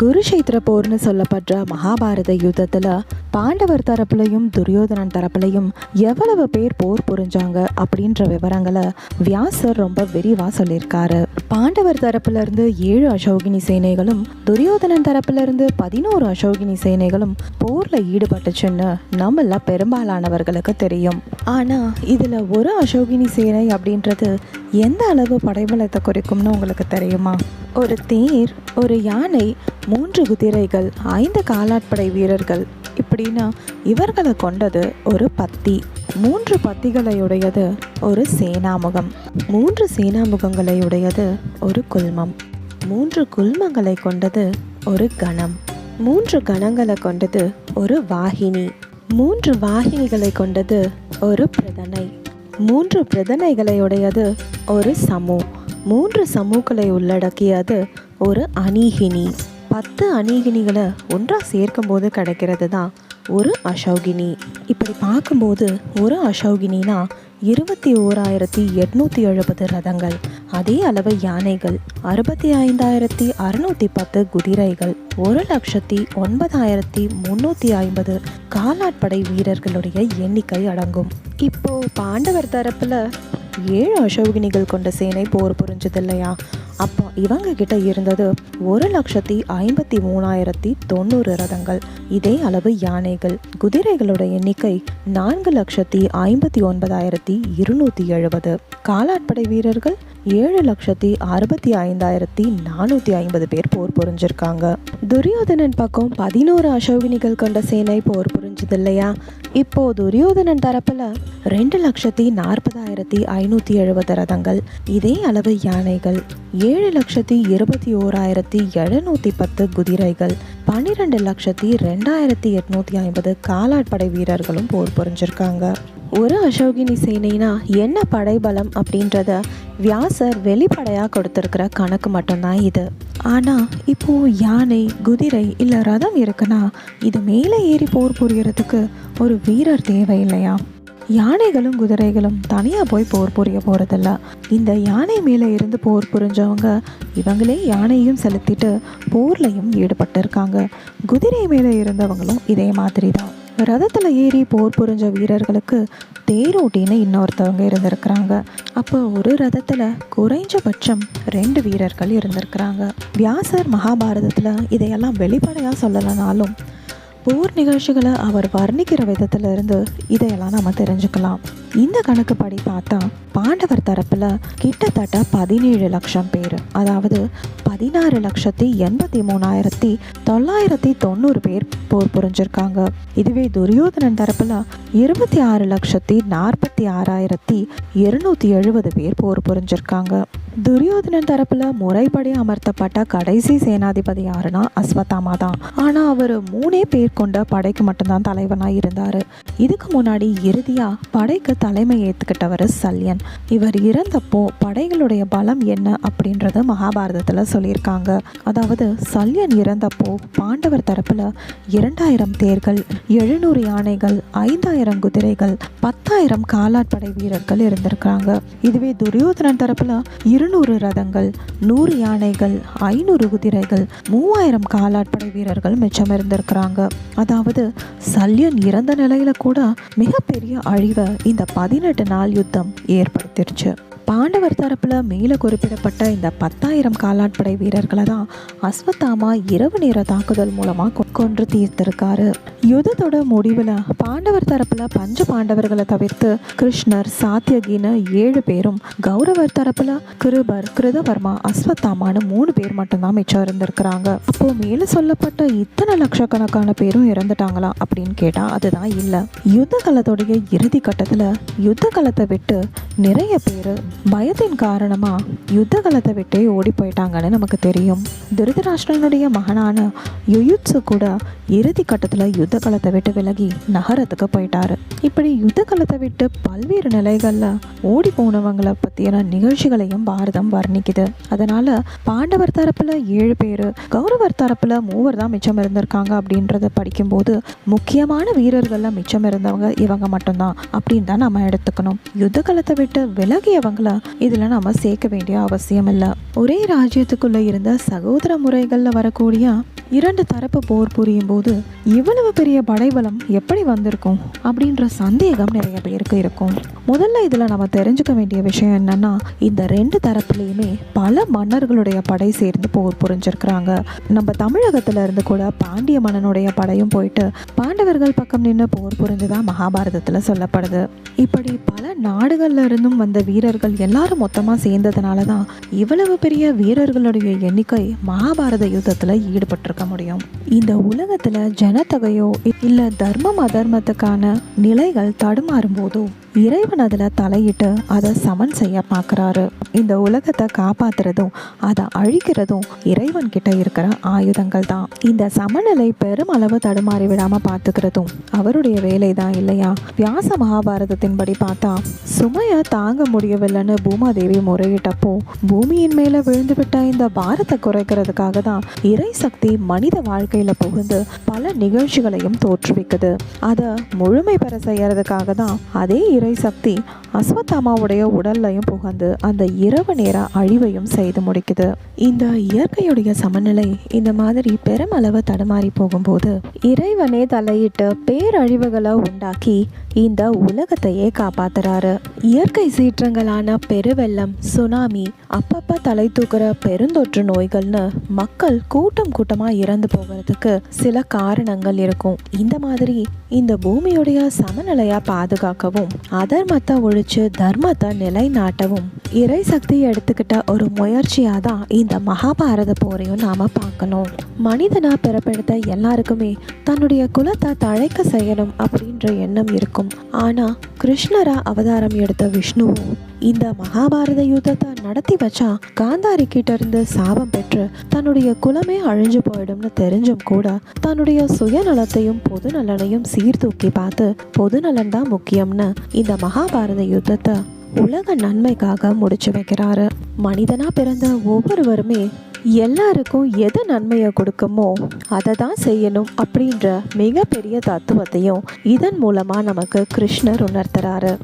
குருஷேத்திர போர்னு சொல்லப்படுற மகாபாரத யுத்தத்தில் பாண்டவர் தரப்புலையும் துரியோதனன் தரப்புலையும் எவ்வளவு பேர் போர் புரிஞ்சாங்க அப்படின்ற விவரங்களை வியாசர் ரொம்ப விரிவாக சொல்லியிருக்காரு. பாண்டவர் தரப்புலேருந்து ஏழு அசோகினி சேனைகளும் துரியோதனன் தரப்புலேருந்து பதினோரு அசோகினி சேனைகளும் போரில் ஈடுபட்டுச்சுன்னு நம்மள பெரும்பாலானவர்களுக்கு தெரியும். ஆனால் இதில் ஒரு அசோகினி சேனை அப்படின்றது எந்த அளவு படைபலத்தை குறைக்கும்னு உங்களுக்கு தெரியுமா? ஒரு தேர் ஒரு யானை மூன்று குதிரைகள் ஐந்து காலாட்படை வீரர்கள். இப்படின்னா இவர்களை கொண்டது ஒரு பத்தி. மூன்று பத்திகளை உடையது ஒரு சேனாமுகம். மூன்று சேனாமுகங்களை உடையது ஒரு குல்மம். மூன்று குல்மங்களை கொண்டது ஒரு கணம். மூன்று கணங்களை கொண்டது ஒரு வாகினி. மூன்று வாகினிகளை கொண்டது ஒரு பிரதனை. மூன்று பிரதனைகளை உடையது ஒரு சமூ. மூன்று சமூக்களை உள்ளடக்கியது ஒரு அணிகினி. பத்து அணிகினிகளை ஒன்றா சேர்க்கும்போது கிடைக்கிறது தான் ஒரு அசௌகினி. இப்படி பார்க்கும்போது ஒரு அசௌகினினா இருபத்தி ஓராயிரத்தி எட்நூற்றி எழுபது ரதங்கள் அதே அளவு யானைகள் அறுபத்தி ஐந்தாயிரத்தி அறுநூற்றி பத்து குதிரைகள் ஒரு லட்சத்தி ஒன்பதாயிரத்தி முந்நூற்றி ஐம்பது காலாட்படை வீரர்களுடைய எண்ணிக்கை அடங்கும். இப்போ பாண்டவர் தரப்பில் ஏழு அசோகினிகள் கொண்ட சேனை போர் புரிஞ்சது இல்லையா அப்போ இவங்க கிட்ட இருந்தது ஒரு லட்சத்தி ஐம்பத்தி மூணாயிரத்தி தொண்ணூறு ரதங்கள். இதே அளவு யானைகள். குதிரைகளோட எண்ணிக்கை நான்கு லட்சத்தி ஐம்பத்தி ஒன்பதாயிரத்தி இருநூத்தி எழுபது. காலாட்படை வீரர்கள்? ஏழு லட்சத்தி அறுபத்தி ஐந்தாயிரத்தி நானூற்றி ஐம்பது பேர் போர் புரிஞ்சிருக்காங்க. துரியோதனன் பக்கம் பதினோரு அசோகினிகள் கொண்ட சேனை போர் புரிஞ்சது இல்லையா இப்போ துரியோதனன் தரப்புல ரெண்டு லட்சத்தி நாற்பதாயிரத்தி ஐநூற்றி எழுபது ரதங்கள் இதே அளவு யானைகள் ஏழு லட்சத்தி இருபத்தி ஓராயிரத்தி எழுநூற்றி பத்து குதிரைகள் பன்னிரெண்டு லட்சத்தி ரெண்டாயிரத்தி எட்நூற்றி ஐம்பது காலாட்படை வீரர்களும் போர் புரிஞ்சிருக்காங்க. ஒரு அசோகினி சேனைனா என்ன படைபலம் அப்படின்றத வியாசர் வெளிப்படையாக கொடுத்துருக்கிற கணக்கு மட்டும்தான் இது. ஆனால் இப்போது யானை குதிரை இல்லை ரதம் இருக்குன்னா இது மேலே ஏறி போர் புரியறதுக்கு ஒரு வீரர் தேவை இல்லையா யானைகளும் குதிரைகளும் தனியாக போய் போர் புரிய போகிறதில்ல இந்த யானை மேலே இருந்து போர் புரிஞ்சவங்க இவங்களே யானையும் செலுத்திட்டு போர்லையும் ஈடுபட்டிருக்காங்க. குதிரை மேலே இருந்தவங்களும் இதே மாதிரி தான் ரதத்தில் ஏறி போர் புரிஞ்ச வீரர்களுக்கு தேரோட்டின்னு இன்னொருத்தவங்க இருந்திருக்கிறாங்க. அப்போ ஒரு ரதத்தில் குறைஞ்சபட்சம் ரெண்டு வீரர்கள் இருந்திருக்கிறாங்க. வியாசர் மகாபாரதத்தில் இதையெல்லாம் வெளிப்படையாக சொல்லலைனாலும் போர் நிகழ்ச்சிகளை அவர் வர்ணிக்கிற விதத்திலிருந்து இதையெல்லாம் நம்ம தெரிஞ்சுக்கலாம். இந்த கணக்குப்படி பார்த்தா பாண்டவர் தரப்புல கிட்டத்தட்ட பதினேழு லட்சம் பேர். அதாவது பதினாறு லட்சத்தி எண்பத்தி மூணாயிரத்தி தொள்ளாயிரத்தி தொண்ணூறு பேர் போர் புரிஞ்சிருக்காங்க. இதுவே துரியோதனன் தரப்புல இருபத்தி ஆறு லட்சத்தி நாற்பத்தி ஆறாயிரத்தி இருநூத்தி எழுபது பேர் போர் புரிஞ்சிருக்காங்க. துரியோதனன் தரப்புல முறைப்படி அமர்த்தப்பட்ட கடைசி சேனாதிபதி யாருன்னா அஸ்வத்தாமா தான். ஆனா அவர் மூணே பேர் கொண்ட படைக்கு மட்டும்தான் தலைவனா இருந்தாரு. இதுக்கு முன்னாடி இறுதியா படைக்கு தலைமை ஏத்துக்கிட்டவர் சல்யன். இவர் இறந்தப்போ படைகளுடைய பலம் என்ன அப்படின்றத மகாபாரதத்துல சொல்லியிருக்காங்க. அதாவது சல்யன் இறந்தப்போ பாண்டவர் தரப்பில் இரண்டாயிரம் தேர்கள் எழுநூறு யானைகள் ஐந்தாயிரம் குதிரைகள் பத்தாயிரம் காலாட்படை வீரர்கள் இருந்திருக்கிறாங்க. இதுவே துரியோதனன் தரப்பில் இருநூறு ரதங்கள் நூறு யானைகள் ஐநூறு குதிரைகள் மூவாயிரம் காலாட்படை வீரர்கள் மிச்சம் இருந்திருக்கிறாங்க. அதாவது சல்யன் இறந்த நிலையில கூட மிகப்பெரிய அழிவை இந்த பதினெட்டு நாள் யுத்தம் ஏற்படுத்திருச்சு. பாண்டவர் தரப்பில் மேலே குறிப்பிடப்பட்ட இந்த பத்தாயிரம் காலாட்படை வீரர்களை தான் அஸ்வத்தாமா இரவு நேர தாக்குதல் மூலமாக கொன்று தீர்த்திருக்காரு. யுதத்தோட முடிவில் பாண்டவர் தரப்பில் பஞ்ச பாண்டவர்களை தவிர்த்து கிருஷ்ணர் சாத்தியகின்னு ஏழு பேரும் கௌரவர் தரப்பில் கிருபர் கிருதவர்மா அஸ்வத்தாமான்னு மூணு பேர் மட்டும்தான் மிச்சம் இருந்திருக்கிறாங்க. அப்போ மேலே சொல்லப்பட்ட இத்தனை லட்சக்கணக்கான பேரும் இறந்துட்டாங்களா அப்படின்னு கேட்டால் அதுதான் இல்லை. யுத்த காலத்துடைய இறுதி கட்டத்தில் யுத்த காலத்தை விட்டு நிறைய பேர் பயத்தின் காரணமாக யுத்த காலத்தை விட்டே ஓடி போயிட்டாங்கன்னு நமக்கு தெரியும். திருதராஷ்டிரனுடைய மகனான யுயுத்ஸு கூட இறுதி கட்டத்தில் யுத்த யுத்த காலத்தை விட்டு விலகி நகரத்துக்கு போயிட்டாரு. இப்படி யுத்த காலத்தை விட்டு பல்வேறு நிலைகள்ல ஓடி போனவங்களை பத்தியான நிகழ்ச்சிகளையும் பாரதம் வர்ணிக்குது. அதனால பாண்டவர் தரப்புல ஏழு பேர் கௌரவர் தரப்புல மூவர் தான் மிச்சம் இருந்திருக்காங்க அப்படின்றத படிக்கும்போது முக்கியமான வீரர்கள்ல மிச்சம் இருந்தவங்க இவங்க மட்டும்தான் அப்படின்னு தான் நம்ம எடுத்துக்கணும். யுத்த காலத்தை விட்டு விலகியவங்கள இதுல நம்ம சேர்க்க வேண்டிய அவசியம் இல்லை. ஒரே ராஜ்யத்துக்குள்ள இருந்த சகோதர முறைகள்ல வரக்கூடிய இரண்டு தரப்பு போர் புரியும் போது இவ்வளவு பெரிய படைபலம் எப்படி வந்திருக்கும் அப்படின்ற சந்தேகம் நிறைய பேருக்கு இருக்கும். முதல்ல இதில் நம்ம தெரிஞ்சுக்க வேண்டிய விஷயம் என்னன்னா இந்த ரெண்டு தரப்புலையுமே பல மன்னர்களுடைய படை சேர்ந்து போர் புரிஞ்சிருக்கிறாங்க. நம்ம தமிழகத்துல இருந்து கூட பாண்டிய மன்னனுடைய படையும் போயிட்டு பாண்டவர்கள் பக்கம் நின்று போர் புரிஞ்சுதான் மகாபாரதத்தில் சொல்லப்படுது. இப்படி பல நாடுகள்ல இருந்தும் வந்த வீரர்கள் எல்லாரும் மொத்தமா சேர்ந்ததுனால தான் இவ்வளவு பெரிய வீரர்களுடைய எண்ணிக்கை மகாபாரத யுத்தத்தில் ஈடுபட்டிருக்க முடியும். இந்த உலகத்துல ஜனத்தொகையோ இல்ல தர்மம் அதர்மத்துக்கான நிலைகள் தடுமாறும் போதோ இறைவன் அதில் தலையிட்டு அதை சமன் செய்ய பார்க்குறாரு. இந்த உலகத்தை காப்பாத்துறதும் அதை அழிக்கிறதும் இறைவன் கிட்ட இருக்கிற ஆயுதங்கள் தான். இந்த சமநிலை பெரும் அளவு தடுமாறி விடாம பார்த்துக்கிறதும் அவருடைய வேலை தான் இல்லையா? வியாச மகாபாரதத்தின்படி பார்த்தா சுமையை தாங்க முடியவில்லைன்னு பூமாதேவி முறையிட்டப்போ பூமியின் மேல விழுந்து விட்ட இந்த பாரத்தை குறைக்கிறதுக்காக தான் இறை சக்தி மனித வாழ்க்கையில புகுந்து பல நிகழ்ச்சிகளையும் தோற்றுவிக்குது. அதை முழுமை பெற செய்யறதுக்காக தான் அதே இறை சக்தி அஸ்வத்தாமாவுடைய உடல்லையும் புகந்து அந்த இரவு நேர அழிவையும் செய்து முடிக்குது. இந்த இயற்கையுடைய சமநிலை இந்த மாதிரி பெருமளவு தடுமாறி போகும்போது இறைவனே தலையிட்டு பேரழிவுகளை உண்டாக்கி இந்த உலகத்தையே காப்பாத்துறாரு. இயற்கை சீற்றங்களான பெருவெள்ளம் சுனாமி அப்பப்ப தலை தூக்குற பெருந்தொற்று நோய்கள்னு மக்கள் கூட்டம் கூட்டமா இறந்து போகிறதுக்கு சில காரணங்கள் இருக்கும். இந்த மாதிரி இந்த பூமியுடைய சமநிலையா பாதுகாக்கவும் அதர்மத்தை ஒழிச்சு தர்மத்தை நிலைநாட்டவும். இறை சக்தி எடுத்துக்கிட்ட ஒரு முயற்சியாக தான் இந்த மகாபாரத போரையும் நாம் பார்க்கணும். மனிதனாக பிறப்பெடுத்த எல்லாருக்குமே தன்னுடைய குலத்தை தழைக்க செய்யணும் அப்படின்ற எண்ணம் இருக்கும். ஆனால் கிருஷ்ணரா அவதாரம் எடுத்த விஷ்ணுவும் இந்த மகாபாரத யுத்தத்தை நடத்தி வச்சா காந்தாரி கிட்ட இருந்து சாபம் பெற்று தன்னுடைய குலமே அழிஞ்சு போயிடும்னு தெரிஞ்சும் கூட தன்னுடைய சுயநலத்தையும் பொது நலனையும் சீர்தூக்கி பார்த்து பொதுநலன் தான் முக்கியம்னு இந்த மகாபாரத யுத்தத்தை உலக நன்மைக்காக முடிச்சு வைக்கிறாரு. மனிதனா பிறந்த ஒவ்வொருவருமே எல்லாருக்கும் எது நன்மையை கொடுக்குமோ அதை தான் செய்யணும் அப்படின்ற மிகப்பெரிய தத்துவத்தையும் இதன் மூலமா நமக்கு கிருஷ்ணர் உணர்த்துறாரு.